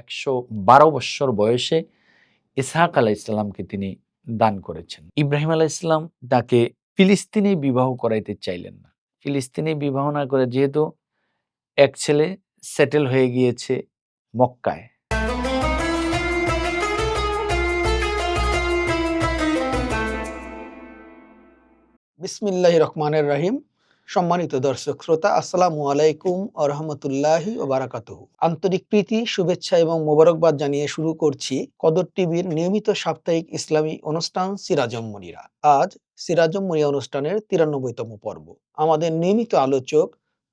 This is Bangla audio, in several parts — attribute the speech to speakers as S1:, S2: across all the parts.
S1: একশো বারো বৎসর বয়সে ইসহাক আলাহ ইসলামকে তিনি দান করেছেন। ইব্রাহিম আলাহ ইসলাম তাকে ফিলিস্তিনে বিবাহ করাইতে চাইলেন না। ফিলিস্তিনে বিবাহ না করে যেহেতু এক ছেলে সেটেল হয়ে গিয়েছে মক্কায়।
S2: বিসমিল্লাহ রহমানের রাহিম। সম্মানিত দর্শক শ্রোতা, আসসালামু আলাইকুম আরহামতুল্লাহি ও বারাকাতুহু আন্তরিক প্রীতি, শুভেচ্ছা এবং মোবারকবাদ জানিয়ে শুরু করছি কদর টিভির নিয়মিত সাপ্তাহিক ইসলামী অনুষ্ঠান সিরাজম মনিরা। আজ সিরাজম মনিরা অনুষ্ঠানের তিরানব্বইতম পর্ব। আমাদের নিয়মিত আলোচক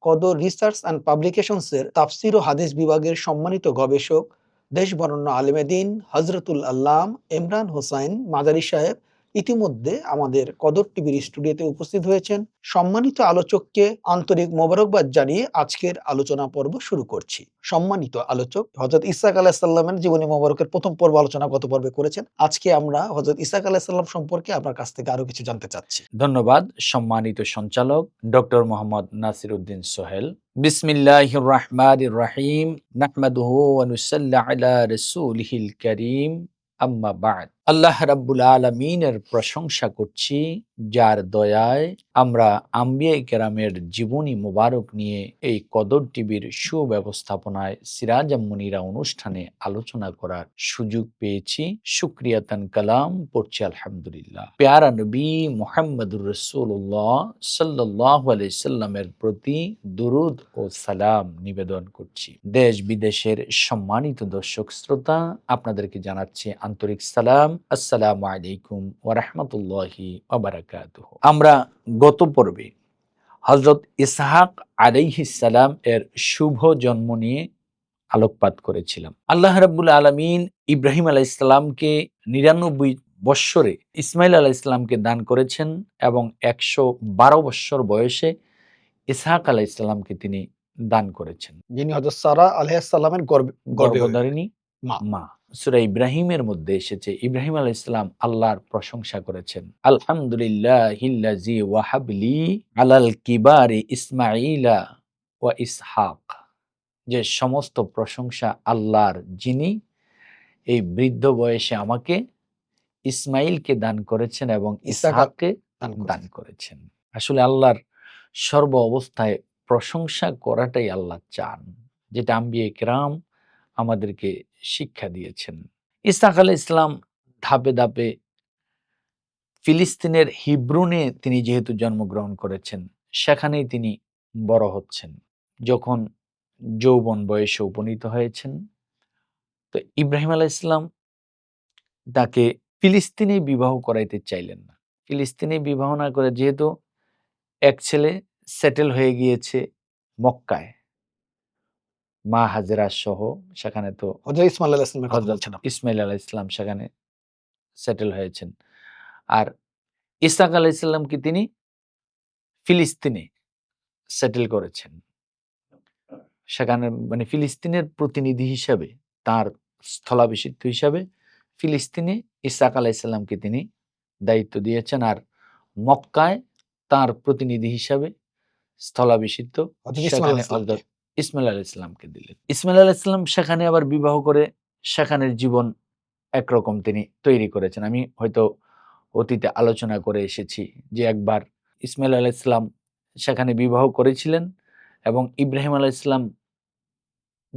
S2: কদর রিসার্চ অ্যান্ড পাবলিকেশনসের তাফসির ও হাদিস বিভাগের সম্মানিত গবেষক দেশ বরণ্য আলেমেদিন হজরতুল আল্লাম ইমরান হোসাইন মাদারি সাহেব ইতিমধ্যে আমাদের কদর টিভির স্টুডিওতে উপস্থিত হয়েছেন সম্মানিত আলোচককে আন্তরিক মোবারকবাদ জানিয়ে আজকের আলোচনা পর্ব শুরু করছি। সম্মানিত আলোচক হজরত ইসাক আলাহিসাল্লামের জীবনী মোবারকের প্রথম পর্ব আলোচনা গত পর্বে করেছেন। আজকে আমরা হজরত ইসাক আলাহিসাল্লাম সম্পর্কে আপনার কাছ থেকে আরও কিছু জানতে চাচ্ছি।
S1: ধন্যবাদ। সম্মানিত সঞ্চালক ডক্টর মোহাম্মদ নাসির উদ্দিন সোহেল। বিসমিল্লাহ রহমান রাহিম। নাহমাদুহু আলা রাসূলিহিল কারীম। আম্মা বাদ। আল্লাহ রাব্বুল আলমিনের প্রশংসা করছি। যার দয়ায় আমরা আম্বিয়া কেরামের জীবনী মোবারক নিয়ে এই কদর টিভির সুব্যবস্থাপনায় সিরাজ মুনিরা অনুষ্ঠানে আলোচনা করার সুযোগ পেয়েছি। সুক্রিয়াতান কালাম, পড়ছি আলহামদুলিল্লাহ। পেয়ারা নবী মোহাম্মদুর রসুল্লাহ সাল্লাহ সাল্লামের প্রতি দুরুদ ও সালাম নিবেদন করছি। দেশ বিদেশের সম্মানিত দর্শক শ্রোতা, আপনাদেরকে জানাচ্ছি আন্তরিক সালাম। আসসালামু আলাইকুম ওরহমতুল্লাহি ওবরাকাতুহ আমরা গত পর্বে হজরত ইসহাক আলাইহিসালাম এর শুভ জন্ম নিয়ে আলোকপাত করেছিলাম। আল্লাহ রাব্বুল আলমিন ইব্রাহিম আলাহ ইসলামকে নিরানব্বই বৎসরে ইসমাইল আলাহ ইসলামকে দান করেছেন এবং একশো বারো বৎসর বয়সে ইসহাক আলাহ ইসলামকে তিনি দান করেছেন।
S2: যিনি হজরত সারা আলহামের গর্বে গর্বে হয়ে-
S1: গর্ভধারিণী
S2: মা।
S1: সুরা ইব্রাহিমের মধ্যে এসেছে। ইব্রাহিম আল ইসলাম আল্লাহর প্রশংসা করেছেন। আলহামদুলিল্লাহ ওয়াহাবলি আলাল কিবারি ইসমাইলা ওয়া ইসহাক। যে সমস্ত প্রশংসা আল্লাহর যিনি এই বৃদ্ধ বয়সে আমাকে ইসমাইলকে দান করেছেন এবং
S2: ইসহাক
S1: ইসহাককে
S2: দান করেছেন।
S1: দান করেছেন। আসলে আল্লাহর সর্ব অবস্থায় প্রশংসা করাটাই আল্লাহ চান। যেটা আম্বিয়ে কেরাম আমাদেরকে শিক্ষা দিয়েছেন। ইসহাক আলাহ ইসলাম ধাপে ধাপে ফিলিস্তিনের হিব্রুনে তিনি যেহেতু জন্মগ্রহণ করেছেন, সেখানেই তিনি বড় হচ্ছেন। যখন যৌবন বয়সে উপনীত হয়েছেন, তো ইব্রাহিম আলাহ ইসলাম তাকে ফিলিস্তিনে বিবাহ করাইতে চাইলেন না। ফিলিস্তিনে বিবাহ না করে যেহেতু এক ছেলে সেটেল হয়ে গিয়েছে মক্কায় মা হাজেরা সহ সেখানে তো
S2: ইসমাইল আলাহ
S1: আলাহ ইসলাম সেখানে সেটেল হয়েছেন। আর ইসাক আলাহ ইসলামকে তিনি ফিলিস্তিনে সেটেল করেছেন। সেখানে মানে ফিলিস্তিনের প্রতিনিধি হিসাবে তার স্থলাভিষিক্ত হিসাবে ফিলিস্তিনে ইসাক আলাহ ইসলামকে তিনি দায়িত্ব দিয়েছেন। আর মক্কায় তার প্রতিনিধি হিসাবে স্থলাভিষিক্ত
S2: ইসমাইল
S1: আলাহ ইসলামকে দিলেন। ইসমাইল আলাহ ইসলাম সেখানে আবার বিবাহ করে সেখানের জীবন একরকম তিনি তৈরি করেছেন। আমি হয়তো অতীতে আলোচনা করে এসেছি যে একবার ইসমাইল আলাহ ইসলাম সেখানে বিবাহ করেছিলেন এবং ইব্রাহিম আল ইসলাম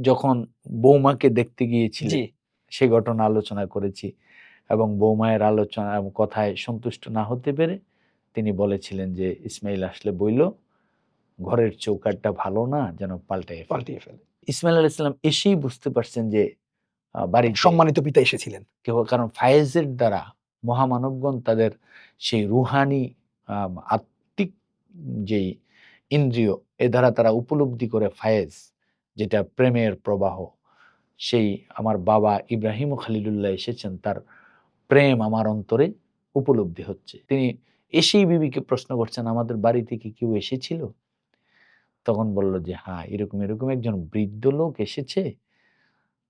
S1: যখন বৌমাকে দেখতে গিয়েছিলেন সে ঘটনা আলোচনা করেছি এবং বৌমায়ের আলোচনা এবং কথায় সন্তুষ্ট না হতে পেরে তিনি বলেছিলেন যে ইসমাইল আসলে বইল ঘরের চৌকাটটা ভালো না যেন পাল্টাই ফেলে।
S2: পাল্টিয়ে ফেলে।
S1: ইসমাইল আলাহ ইসলাম এসেই বুঝতে পারছেন যে বাড়ির
S2: সম্মানিত পিতা এসেছিলেন।
S1: কেউ কারণ ফায়েজের দ্বারা মহামানবগণ তাদের সেই রুহানি আত্মিক যেই ইন্দ্রিয় এ দ্বারা তারা উপলব্ধি করে ফায়েজ যেটা প্রেমের প্রবাহ। সেই আমার বাবা ইব্রাহিম খালিলুল্লাহ এসেছেন তার প্রেম আমার অন্তরে উপলব্ধি হচ্ছে। তিনি এসেই বিবিকে প্রশ্ন করছেন আমাদের বাড়ি থেকে কেউ এসেছিল? তখন বলল যে হ্যাঁ এরকম এরকম একজন বৃদ্ধ লোক এসেছে।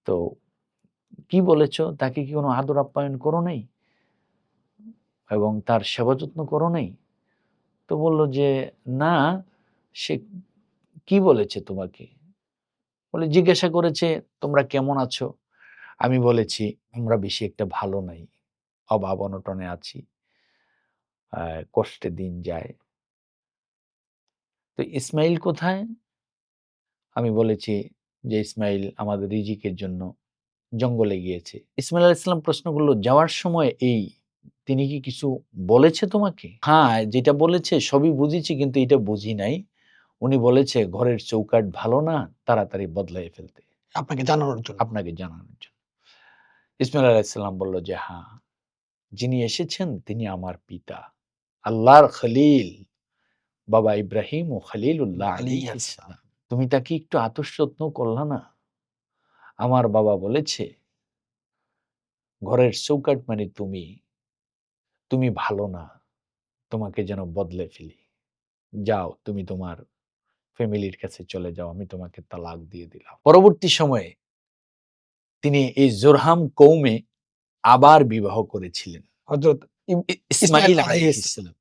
S1: তো কি বলেছ? তাকে কি কোনো আদর আপ্যায়ন করো নাই? এবং তার সেবা যত্ন করো নাই? তো বলল যে, না, সে কি বলেছে তোমাকে? বলে, জিজ্ঞাসা করেছে, তোমরা কেমন আছো? আমি বলেছি, আমরা বেশি একটা ভালো নাই। অভাব অনটনে আছি। কষ্টে দিন যায়। তো ইসমাইল কোথায়? আমি বলেছি যে ইসমাইল আমাদের রিজিকের জন্য জঙ্গলে গিয়েছে। ইসমাইল আলাইহিস সালাম প্রশ্ন করল যাওয়ার সময় এই তিনি কি কিছু বলেছে তোমাকে? হ্যাঁ যেটা বলেছে সবই বুঝেছি কিন্তু এটা বুঝি নাই। উনি বলেছে ঘরের চৌকাট ভালো না তাড়াতাড়ি বদলাই ফেলতে।
S2: আপনাকে জানানোর জন্য।
S1: আপনাকে জানানোর জন্য। ইসমাইল আলাইসাল্লাম বলল যে হ্যাঁ যিনি এসেছেন তিনি আমার পিতা। আল্লাহর খলিল। বাবা ইব্রাহিম ও খলিলুল্লাহ
S2: আলাইহিস
S1: তুমি তাকে একটু আতসযত্ন করলা না? আমার বাবা বলেছে ঘরের চৌকাট মানে তুমি তুমি ভালো না তোমাকে যেন বদলে ফেলি। যাও তুমি তোমার ফ্যামিলির কাছে চলে যাও আমি তোমাকে তালাক দিয়ে দিলাম। পরবর্তী সময়ে তিনি এই জোরহাম কৌমে আবার বিবাহ করেছিলেন।
S2: হজরত ইসমাইল আলাইহিস
S1: আলাইহিসসালাম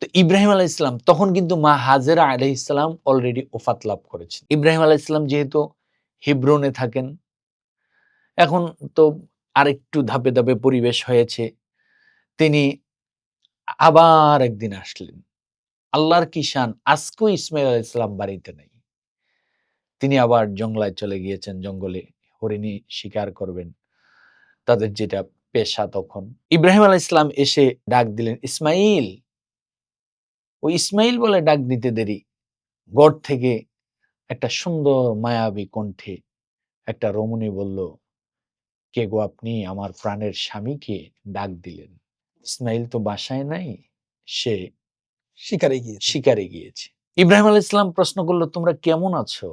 S1: তো ইব্রাহিম আলাইহিসসালাম তখন কিন্তু মা হাজেরা আলাইহিসসালাম অলরেডি ওফাত লাভ করেছেন। ইব্রাহিম আলাইহিসসালাম যেহেতু হিব্রনে থাকেন, এখন তো আরেকটু ধাপে ধাপে পরিবেশ হয়েছে, তিনি আবার একদিন আসলেন। আল্লাহর কিষান আজকেও ইসমাইল আলাইহিসসালাম বাড়িতে নেই। তিনি আবার জঙ্গলায় চলে গিয়েছেন, জঙ্গলে হরিণী শিকার করবেন, তাদের যেটা পেশা তখন। ইব্রাহিম আলাহ ইসলাম এসে ডাক দিলেন, ইসমাইল ওই ইসমাইল বলে ডাক দিতে দেরি। গড় থেকে একটা সুন্দর মায়াবী কণ্ঠে একটা রমণী বলল কে গো আপনি আমার প্রাণের স্বামীকে ডাক দিলেন? ইসমাইল তো বাসায় নাই সে
S2: শিকারে গিয়েছে।
S1: শিকারে গিয়েছে। ইব্রাহিম আলাহ ইসলাম প্রশ্ন করল তোমরা কেমন আছো?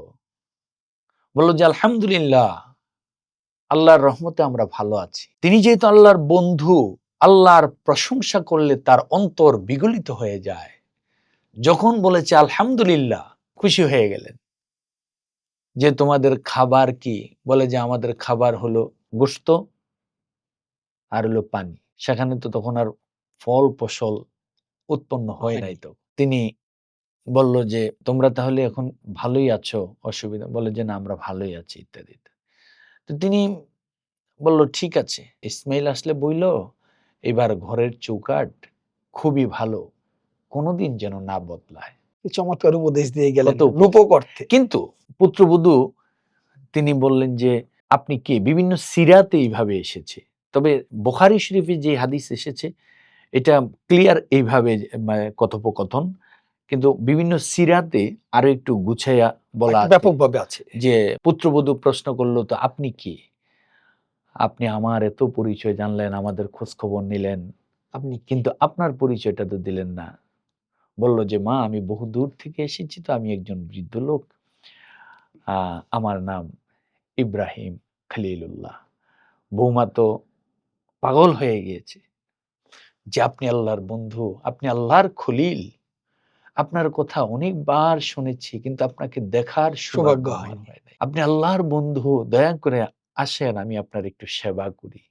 S1: বলল যে আলহামদুলিল্লাহ আল্লাহর রহমতে আমরা ভালো আছি। তিনি যেহেতু আল্লাহর বন্ধু আল্লাহর প্রশংসা করলে তার অন্তর বিগলিত হয়ে যায়। যখন বলেছে, আলহামদুলিল্লাহ খুশি হয়ে গেলেন। যে তোমাদের খাবার কি? বলে যে, আমাদের খাবার হলো গোস্ত আর হলো পানি। সেখানে তো তখন আর ফল ফসল উৎপন্ন হয় নাই তো। তিনি বলল যে, তোমরা তাহলে এখন ভালোই আছো, অসুবিধা বলে যে, না, আমরা ভালোই আছি ইত্যাদি। তো তিনি বলল, ঠিক আছে ইসমাইল আসলে বইল, এবার ঘরের চৌকাট খুবই ভালো কোনোদিন যেন না বদলায়।
S2: চমৎকার উপদেশ দিয়ে গেলেন
S1: কত-
S2: রূপক অর্থে।
S1: কিন্তু পুত্রবধূ তিনি বললেন যে আপনি কে? বিভিন্ন সিরাতে এইভাবে এসেছে। তবে বোখারি শরীফে যে হাদিস এসেছে এটা ক্লিয়ার এইভাবে মানে কথোপকথন। কিন্তু বিভিন্ন সিরাতে আরও একটু গুছাইয়া বলা
S2: ব্যাপকভাবে আছে।
S1: যে পুত্রবধূ প্রশ্ন করল তো আপনি কি? আপনি আমার এত পরিচয় জানলেন আমাদের খোঁজ খবর নিলেন।
S2: আপনি
S1: কিন্তু আপনার পরিচয়টা তো দিলেন না। বলল যে মা আমি বহু দূর থেকে এসেছি তো আমি একজন বৃদ্ধ লোক। আমার নাম ইব্রাহিম খলিলুল্লাহ। বৌমা তো পাগল হয়ে গিয়েছে। যে আপনি আল্লাহর বন্ধু আপনি আল্লাহর খলিল। আপনার কথা অনেকবার শুনেছি কিন্তু আপনাকে দেখার সৌভাগ্য আপনি আল্লাহর বন্ধু দয়া করে আসেন আমি আপনার একটু সেবা করি।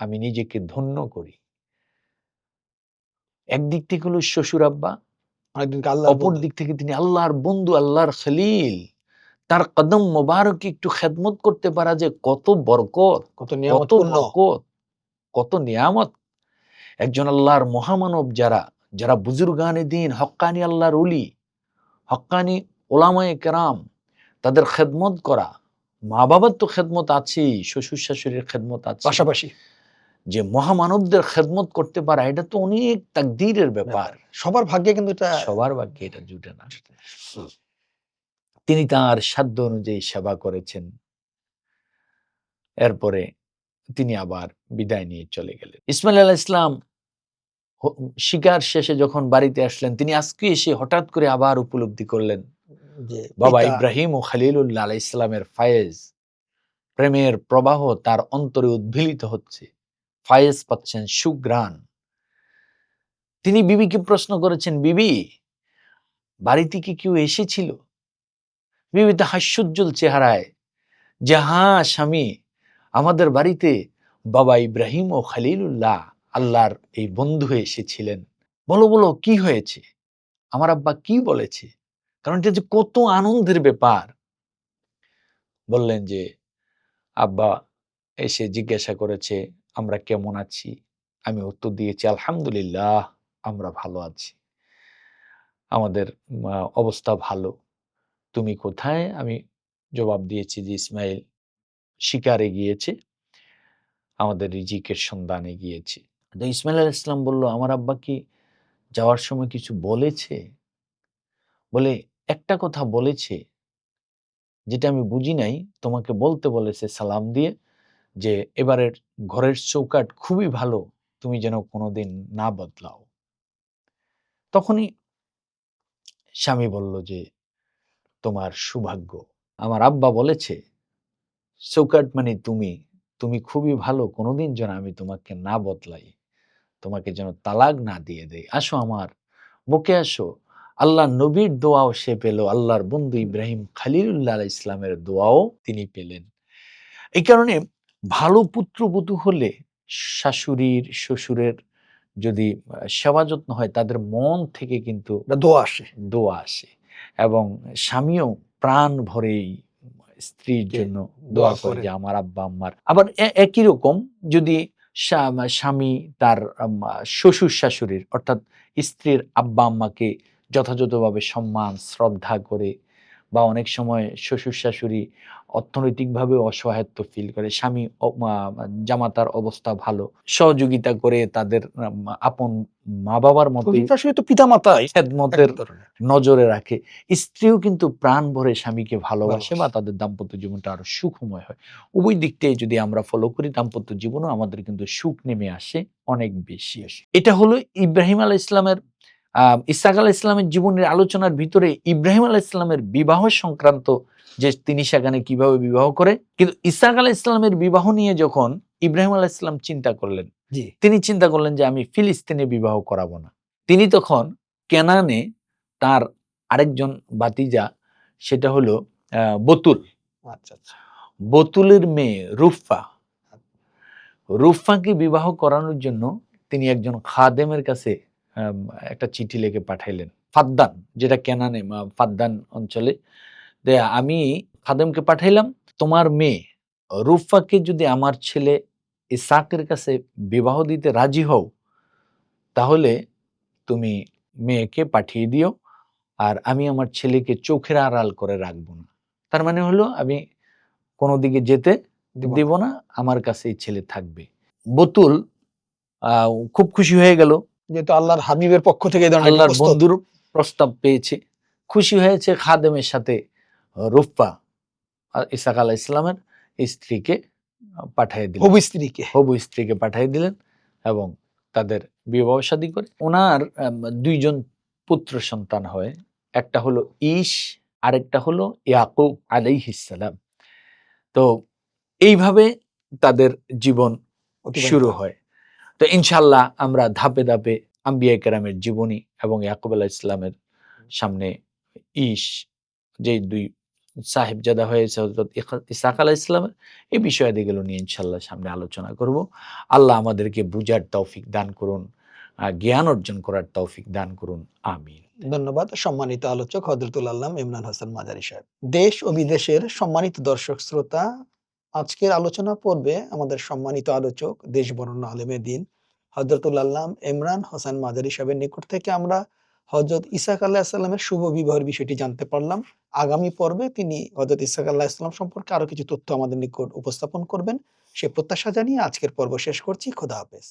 S1: আমি নিজেকে ধন্য করি। একদিক থেকে হলো শ্বশুর আব্বা অপর দিক থেকে তিনি আল্লাহর বন্ধু আল্লাহর খলিল। তার কদম মোবারক একটু খেদমত করতে পারা যে কত বরকত
S2: কত
S1: কত
S2: নিয়ামতপূর্ণ
S1: বরকত কত নিয়ামত। একজন আল্লাহর মহামানব যারা যারা বুজুর্গানে দিন হক্কানি আল্লাহর উলি হক্কানি ওলামায় কেরাম তাদের খেদমত করা। মা বাবার তো খেদমত আছেই শ্বশুর শাশুড়ির খেদমত আছে
S2: পাশাপাশি।
S1: যে মহামানবদের খেদমত করতে পারা এটা তো অনেক তাকদীরের ব্যাপার।
S2: সবার ভাগ্যে কিন্তু এটা
S1: সবার ভাগ্যে এটা জুটে না। তিনি তার সাধ্য অনুযায়ী সেবা করেছেন। এরপরে তিনি আবার বিদায় নিয়ে চলে গেলেন। ইসমাইল আলাহ ইসলাম শিকার শেষে যখন বাড়িতে আসলেন তিনি আজকে এসে হঠাৎ করে আবার উপলব্ধি করলেন
S2: যে
S1: বাবা ইব্রাহিম ও খালিলুল্লাহ আলাহ ইসলামের ফায়েজ প্রেমের প্রবাহ তার অন্তরে উদ্ভিলিত হচ্ছে। ফায়েজ পাচ্ছেন সুগ্রাণ তিনি বিবিকে প্রশ্ন করেছেন, বিবি, বাড়িতে কি কেউ এসেছিল? বিবি তো হাস্যোজ্জ্বল চেহারায়, যে হ্যাঁ স্বামী, আমাদের বাড়িতে বাবা ইব্রাহিম ও খালিলুল্লাহ আল্লাহর এই বন্ধু এসেছিলেন। বলো বলো, কি হয়েছে? আমার আব্বা কি বলেছে? কারণ এটা যে কত আনন্দের ব্যাপার। বললেন যে, আব্বা এসে জিজ্ঞাসা করেছে আমরা কেমন আছি? আমি উত্তর দিয়েছি, আলহামদুলিল্লাহ, আমরা ভালো আছি। আমাদের অবস্থা ভালো। তুমি কোথায়? আমি জবাব দিয়েছি যে, ইসমাইল শিকারে গিয়েছে। আমাদের রিজিকের সন্ধানে গিয়েছে। তো ইসমাইল আলাহ ইসলাম বলল, আমার আব্বা কি যাওয়ার সময় কিছু বলেছে? বলে, একটা কথা বলেছে, যেটা আমি বুঝি নাই। তোমাকে বলতে বলেছে, সালাম দিয়ে যে এবারের ঘরের চৌকাট খুবই ভালো, তুমি যেন কোনোদিন না বদলাও। তখনই স্বামী বলল যে, তোমার সৌভাগ্য, আমার আব্বা বলেছে চৌকাট মানে তুমি তুমি খুবই ভালো, কোনোদিন যেন আমি তোমাকে না বদলাই, তোমাকে যেন তালাক না দিয়ে দেই। আসো আমার, বুকে আসো। আল্লাহ নবীর দোয়াও সে পেল, আল্লাহর বন্ধু ইব্রাহিম খালিলুল্লাহ ইসলামের দোয়াও তিনি পেলেন। এই কারণে ভালো পুত্রবধূ হলে শাশুড়ির শ্বশুরের যদি সেবা যত্ন হয় তাদের মন থেকে কিন্তু
S2: দোয়া আসে
S1: দোয়া আসে এবং স্বামীও প্রাণ ভরেই স্ত্রীর জন্য
S2: দোয়া
S1: করে। যে আমার আব্বা আম্মার আবার একই রকম যদি স্বামী তার শ্বশুর শাশুড়ির অর্থাৎ স্ত্রীর আব্বা আম্মাকে যথাযথভাবে সম্মান শ্রদ্ধা করে বা অনেক সময় শ্বশুর শাশুড়ি অর্থনৈতিকভাবে অসহায়ত্ব ফিল করে। স্বামী জামাতার অবস্থা ভালো। সহযোগিতা করে তাদের আপন মা বাবার খেদমতের নজরে রাখে। স্ত্রীও কিন্তু প্রাণ ভরে স্বামীকে ভালোবাসে বা তাদের দাম্পত্য জীবনটা আরও সুখময় হয়। উভয় দিক থেকে যদি আমরা ফলো করি দাম্পত্য জীবনও আমাদের কিন্তু সুখ নেমে আসে অনেক বেশি আসে। এটা হলো ইব্রাহিম আলাহ ইসলামের ইসাক আলাহ ইসলামের জীবনের আলোচনার ভিতরে ইব্রাহিম আলাহ ইসলামের বিবাহ সংক্রান্ত যে তিনি সেখানে কীভাবে বিবাহ করে কিন্তু ইসাক আলাহ ইসলামের বিবাহ নিয়ে যখন ইব্রাহিম আলাহ ইসলাম চিন্তা করলেন তিনি চিন্তা করলেন যে আমি ফিলিস্তিনে বিবাহ করাবো না। তিনি তখন কেনানে তার আরেকজন বাতিজা সেটা হলো আহ, বতুল।
S2: আচ্ছা আচ্ছা।
S1: বতুলের মেয়ে রুফা রুফাকে বিবাহ করানোর জন্য তিনি একজন খাদেমের কাছে একটা চিঠি লিখে পাঠাইলেন। ফাদ্দান যেটা কেনানে ফাদ্দান অঞ্চলে। আমি খাদেমকে পাঠাইলাম তোমার মেয়ে রুফাকে যদি আমার ছেলে ইসাকের কাছে বিবাহ দিতে রাজি হও তাহলে তুমি মেয়েকে পাঠিয়ে দিও আর আমি আমার ছেলেকে চোখের আড়াল করে রাখব না। তার মানে হলো আমি কোনো দিকে যেতে
S2: দিব না।
S1: আমার কাছে এই ছেলে থাকবে। বতুল খুব খুশি হয়ে গেল।
S2: যেহেতু আল্লাহর হাবিবের পক্ষ থেকে
S1: আল্লাহর
S2: প্রস্তাব-
S1: বন্ধুর প্রস্তাব পেয়েছে। খুশি হয়েছে খাদেমের সাথে রুফা ইসাক আলাহ ইসলামের স্ত্রীকে পাঠিয়ে দিল
S2: হবু স্ত্রীকে।
S1: হবু স্ত্রীকে পাঠিয়ে দিলেন এবং তাদের বিবাহ শাদী করে ওনার দুইজন পুত্র সন্তান হয়। একটা হলো ঈশ আরেকটা হলো ইয়াকুব আলাইহিসসালাম তো এইভাবে তাদের জীবন শুরু হয়। তো ইনশাল্লাহ আমরা ধাপে ধাপে আম্বিয়া কেরামের জীবনী এবং ইয়াকুব আলাহ ইসলামের সামনে ঈশ যে দুই সাহেবজাদা হয়েছে হজরত ইসাক আলাহ ইসলামের এই বিষয়াদিগুলো নিয়ে ইনশাল্লাহ সামনে আলোচনা করব। আল্লাহ আমাদেরকে বুঝার তৌফিক দান করুন জ্ঞান অর্জন করার তৌফিক দান করুন। আমিন।
S2: ধন্যবাদ। সম্মানিত আলোচক হজরতুল আল্লাহ ইমরান হাসান মাজারি সাহেব। দেশ ও বিদেশের সম্মানিত দর্শক, শ্রোতা আজকের আলোচনা পর্বে আমাদের সম্মানিত আলোচক দেশ বরণ্য আলেমে দিন হজরতুল্লাহ ইমরান হোসেন মাজারি সাহেবের নিকট থেকে আমরা হজরত ইসাক আল্লাহ শুভ বিবাহের বিষয়টি জানতে পারলাম। আগামী পর্বে তিনি হজরত ইসাক আল্লাহ ইসলাম সম্পর্কে আরও কিছু তথ্য আমাদের নিকট উপস্থাপন করবেন। সে প্রত্যাশা জানিয়ে আজকের পর্ব শেষ করছি। খোদা হাফেজ।